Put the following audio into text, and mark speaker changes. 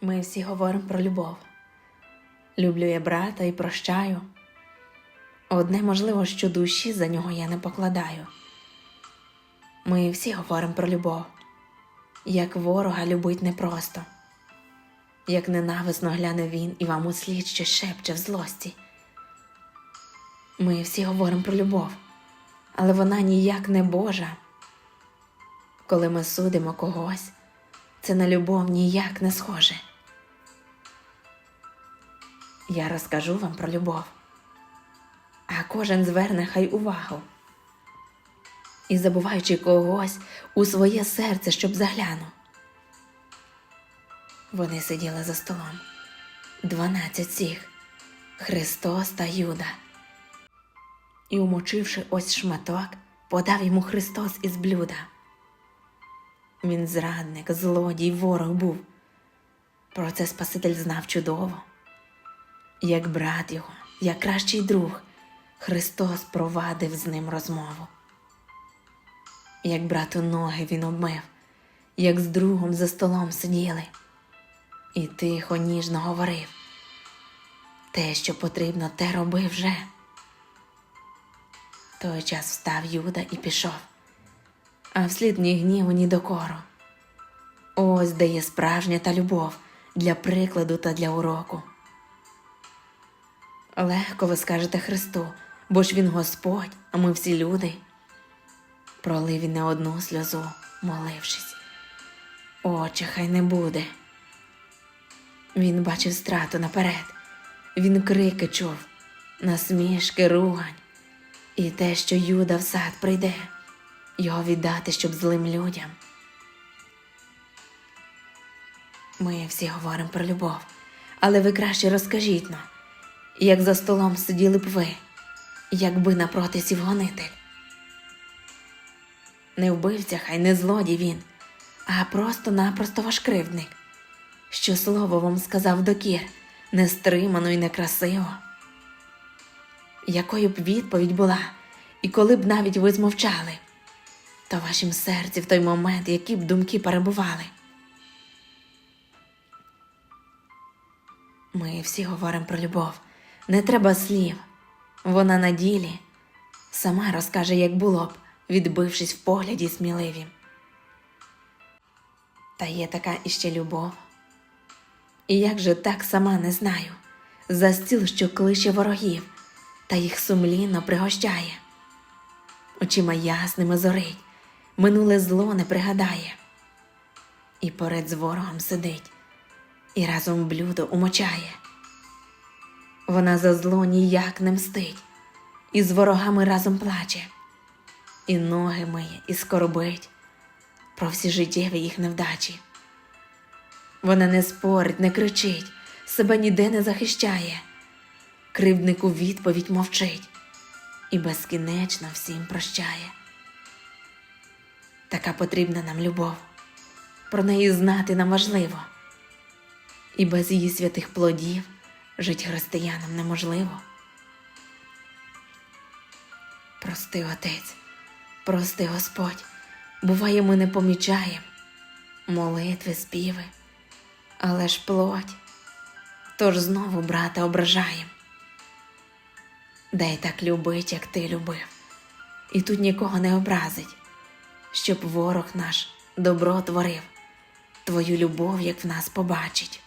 Speaker 1: Ми всі говоримо про любов. Люблю я брата і прощаю. Одне можливо, що душі за нього я не покладаю. Ми всі говоримо про любов. Як ворога любить непросто, як ненависно гляне він і вам услід щось шепче в злості. Ми всі говоримо про любов, але вона ніяк не Божа. Коли ми судимо когось, це на любов ніяк не схоже. Я розкажу вам про любов, а кожен зверне хай увагу. І забуваючи когось у своє серце, щоб заглянув. Вони сиділи за столом. Дванадцять всіх Христос та Юда. І, умочивши ось шматок, подав йому Христос із блюда. Він зрадник, злодій, ворог був. Про це Спаситель знав чудово. Як брат його, як кращий друг, Христос провадив з ним розмову. Як брату ноги він обмив, як з другом за столом сиділи, і тихо, ніжно говорив те, що потрібно, те роби вже. Той час встав Юда і пішов, а вслід ні гніву, ні докору. Ось де є справжня та любов для прикладу та для уроку. Легко ви скажете Христу, бо ж Він Господь, а ми всі люди. Пролив він не одну сльозу, молившись. Оче, хай не буде. Він бачив страту наперед, він крики чув, насмішки, ругань, і те, що Юда в сад прийде, його віддати, щоб злим людям. Ми всі говоримо про любов, але ви краще розкажіть нам, як за столом сиділи б ви, якби напроти сів гонитель. Не вбивця, хай не злодій він, а просто-напросто ваш кривдник, що слово вам сказав докір, нестримано і некрасиво. Якою б відповідь була, і коли б навіть ви змовчали, в вашім серці в той момент які б думки перебували. Ми всі говоримо про любов. Не треба слів. Вона на ділі сама розкаже, як було б, відбившись в погляді сміливім. Та є така іще любов. І як же так сама не знаю, за стіл, що кличе ворогів, та їх сумлінно пригощає. Очима ясними зорить, минуле зло не пригадає, і поряд з ворогом сидить і разом блюдо умочає. Вона за зло ніяк не мстить, і з ворогами разом плаче, і ноги миє, і скорбить про всі життєві їх невдачі. Вона не спорить, не кричить, себе ніде не захищає, кривднику відповідь мовчить і безкінечно всім прощає. Така потрібна нам любов, про неї знати нам важливо і без її святих плодів жить християнам неможливо. Прости, Отець, прости, Господь, буває, ми не помічаємо молитви, співи, але ж плоть, тож знову брата ображаєм. Дай так любить, як ти любив, і тут нікого не образить, щоб ворог наш добро творив, твою любов, як в нас побачить.